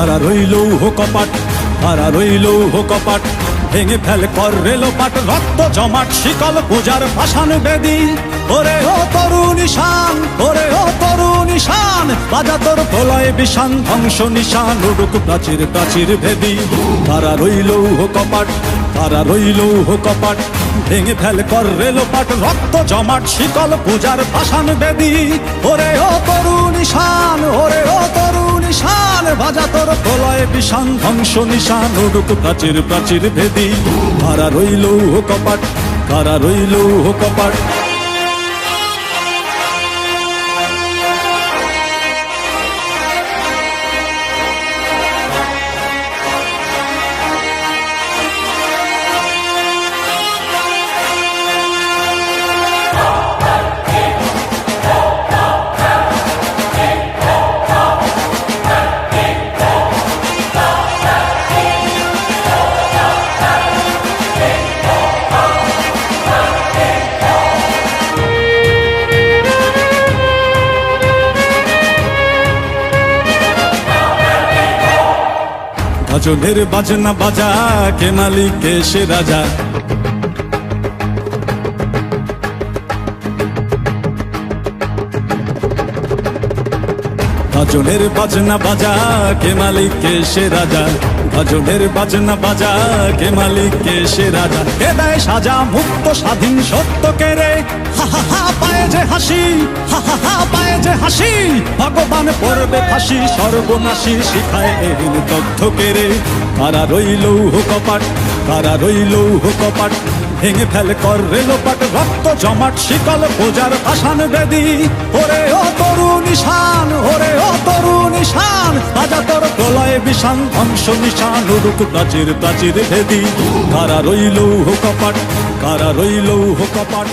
কারা রইল কপাট কারা রইল কপাট, ভেঙে ফেল কর রেল পাট রক্ত জমাট, শিকল পূজার পাষাণ বেদি। ওরে ও তরু নিশান ওরে ও তরু নিশান বাজা তোর প্রলয় বিষান, ধ্বংস নিশান, উড়ুক প্রাচীর প্রাচীর ভেদি। কারা রইল কপাট কারা রইল কপাট, ভেঙে ফেল কর রেল পাট রক্ত জমাট, শিকল পূজার পাষাণ বেদি। ওরে তোর প্রলয় বিষান, ধ্বংস নিশান, উড়ুক প্রাচীর প্রাচীর ভেদি। কারা রইল কপাট, কারা রইল কপাট। ভজনের বাজনা বাজা, কে মালিক, কে সে রাজা? ভজনের বাজনা বাজা, কে মালিক, কে সে রাজা? ভজনের বাজনা বাজা, কে মালিক, কে সে রাজা? কে দেয় সাজা মুক্ত, স্বাধীন, সত্য কে রে? হা হা পায়ে যে হাসি, হা হা পায়ে যে হাসি। ভগবান পড়বে ফাঁসি, সর্বনাশী শিখায় এরিন তথ্য কে রে? কারা রইল কপাট কারা রইল কপাট ভেঙে ফেল কর রেলোপাট রক্ত জমাট, শিকল পূজার পাষাণ বেদি। ওরে ও তরু তোর বিষাং ধ্বংস নিশান উড়ুক প্রাচীর প্রাচীর ভেদি। কারা রইল কপাট কারা রইল কপাট?